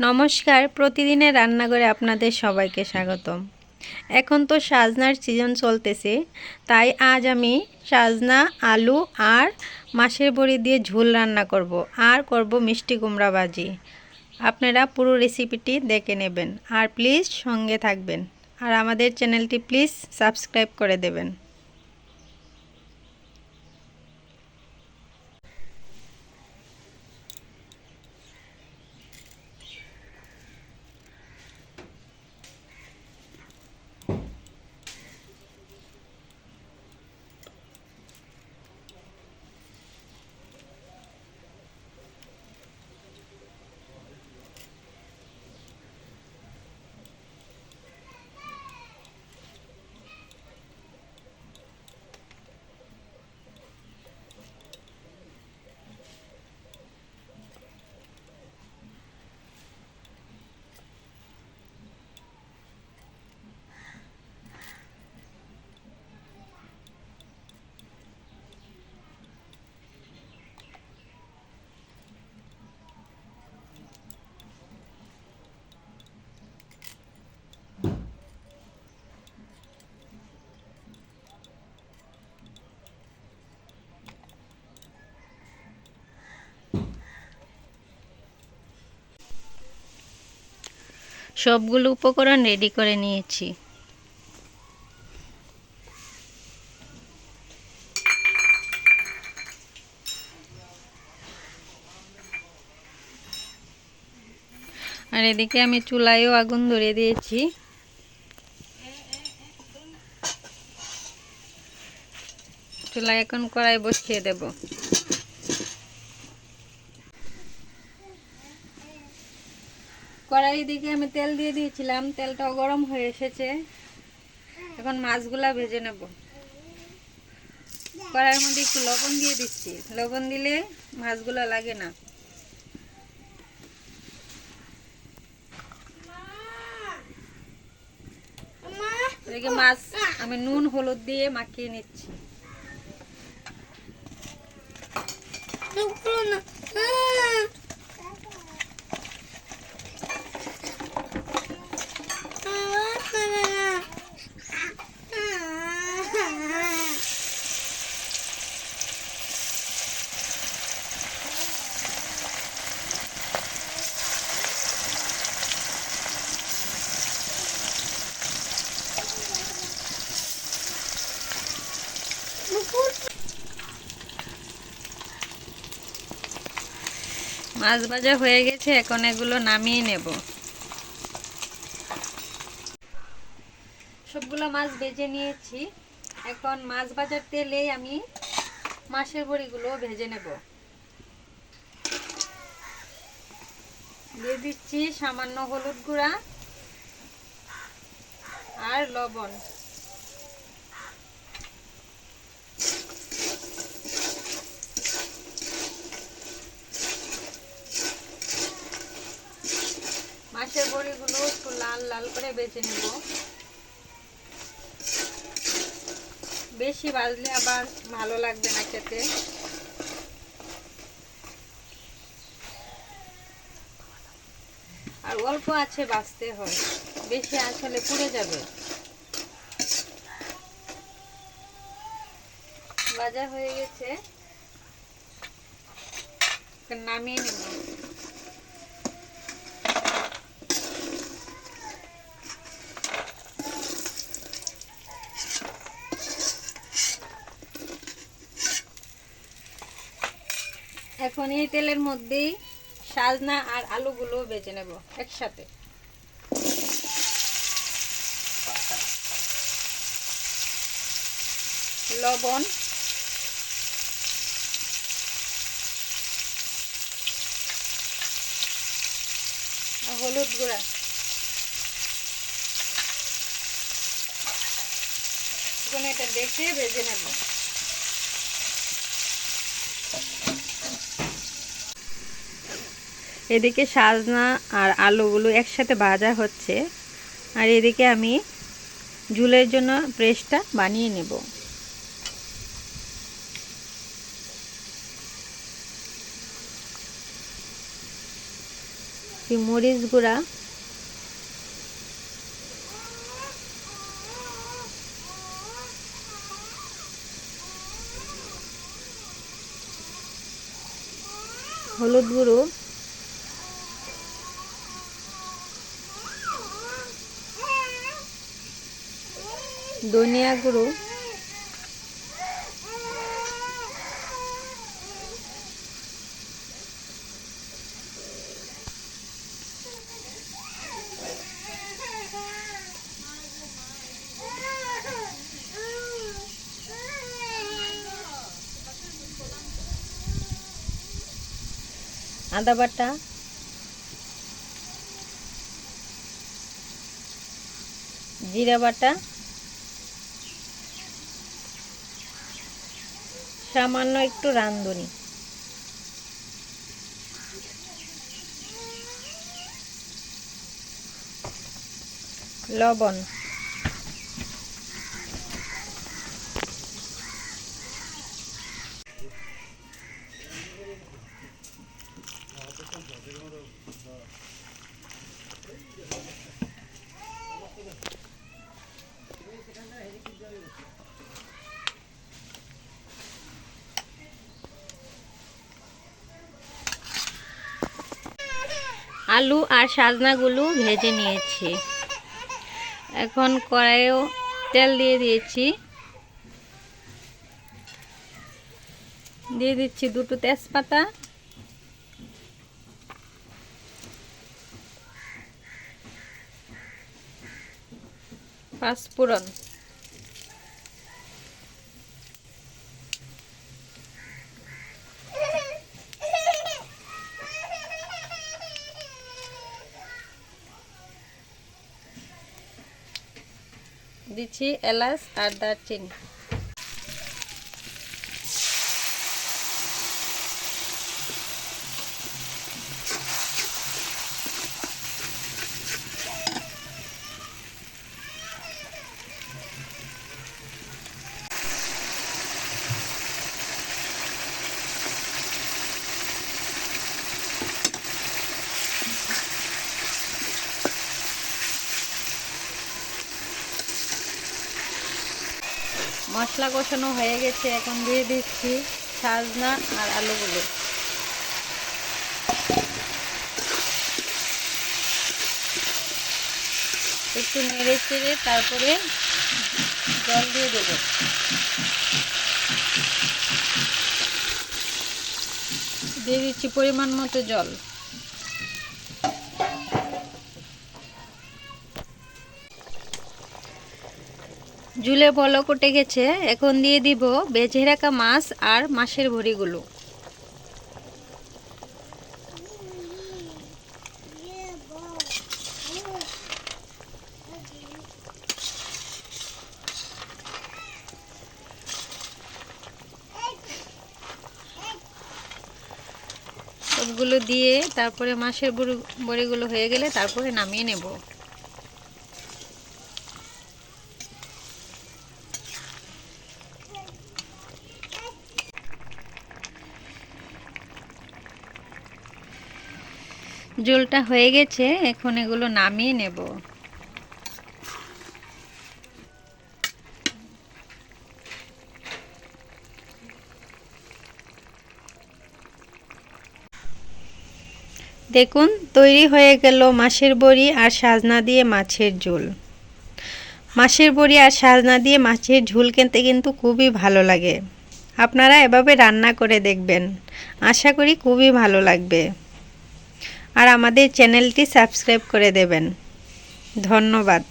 নমস্কার, প্রতিদিনের রান্নাঘরে আপনাদের সবাইকে স্বাগতম। এখন তো সাজনার সিজন চলতেছে, তাই আজ আমি সাজনা, আলু আর মাছের বড়ি দিয়ে ঝোল রান্না করব। আর করব মিষ্টি কুমড়া ভাজি। আপনারা পুরো রেসিপিটি দেখে নেবেন। আর প্লিজ সঙ্গে থাকবেন। আর আমাদের চ্যানেলটি প্লিজ সাবস্ক্রাইব করে দেবেন। সবগুলো উপকরণ রেডি করে নিয়েছি। আর এদিকে আমি চুলায়ও আগুন ধরে দিয়েছি। চুলায় এখন কড়াই বসিয়ে দেব। কড়াই দিকে আমি তেল দিয়ে দিয়েছিলাম। তেলটাও গরম হয়ে এসেছে। এখন মাছগুলা ভেজে নেব। কড়াইয়ের মধ্যে একটু লবণ দিয়ে দিচ্ছি। লবণ দিলে মাছগুলা লাগে না। মাছ আমি নুন, হলুদ দিয়ে মাখিয়ে নিচ্ছি। মাছ ভাজা হয়ে গেছে, এখন এগুলো নামিয়ে নেব। সবগুলো মাছ ভেজে নিয়েছি। এখন মাছ ভাজার তেলেই আমি মাছের বড়িগুলো ভেজে নেব। দিয়ে দিচ্ছি সামান্য হলুদ গুঁড়া আর লবণ। মাছের বড়িগুলো একটু লাল লাল করে বেছে নেব। বেশি বাজলে আবার ভালো লাগবে না খেতে। আর অল্প আছে বাঁচতে হয়, বেশি আসলে পুড়ে যাবে। ভাজা হয়ে গেছে। নামিয়ে নেব। এখন এই তেলের মধ্যেই সাজনা আর আলুগুলো বেজে নেব একসাথে। লবণ। হলুদ গুঁড়া। এখন এটা দেখে ভেজে নেব। এদিকে সাজনা আর আলুগুলো একসাথে ভাজা হচ্ছে। আর এদিকে আমি ঝুলের জন্য প্রেসটা বানিয়ে নেব। মরিচ গুঁড়া। হলুদ গুঁড়ো। ধনিয়া গুঁড়ো আদা বাটা। জিরা বাটা। সামান্য একটু রাঁধুনি। লবণ। আলু আর সাজনাগুলো ভেজে নিয়েছি। এখন কড়াইয়েও তেল দিয়ে দিয়েছি। দিয়ে দিচ্ছি দুটো তেজপাতা। পাঁচফোড়ন। দিচ্ছি এলাচ আর দারচিনি। মশলা কষানো হয়ে গেছে, এখন দিয়ে দিচ্ছি সাজনা আর আলুগুলো। একটু নেড়ে চেড়ে তারপরে জল দিয়ে দেবো। দিয়ে দিচ্ছি পরিমাণ মতো জল। জুলে বলক উঠে গেছে, এখন দিয়ে দিব বেজে রাখা মাছ আর মাছের ভরিগুলো সবগুলো দিয়ে তারপরে মাছের বড়ি- বড়িগুলো হয়ে গেলে তারপরে নামিয়ে নেব। জলটা হয়ে গেছে, এখন এগুলো নামিয়ে নেব। দেখুন, তৈরি হয়ে গেল মাছের বড়ি আর সাজনা দিয়ে মাছের ঝোল। মাছের বড়ি আর সাজনা দিয়ে মাছের ঝোল খেতে কিন্তু খুবই ভালো লাগে। আপনারা এভাবে রান্না করে দেখবেন। আশা করি খুবই ভালো লাগবে। আর আমাদের চ্যানেলটি সাবস্ক্রাইব করে দেবেন। ধন্যবাদ।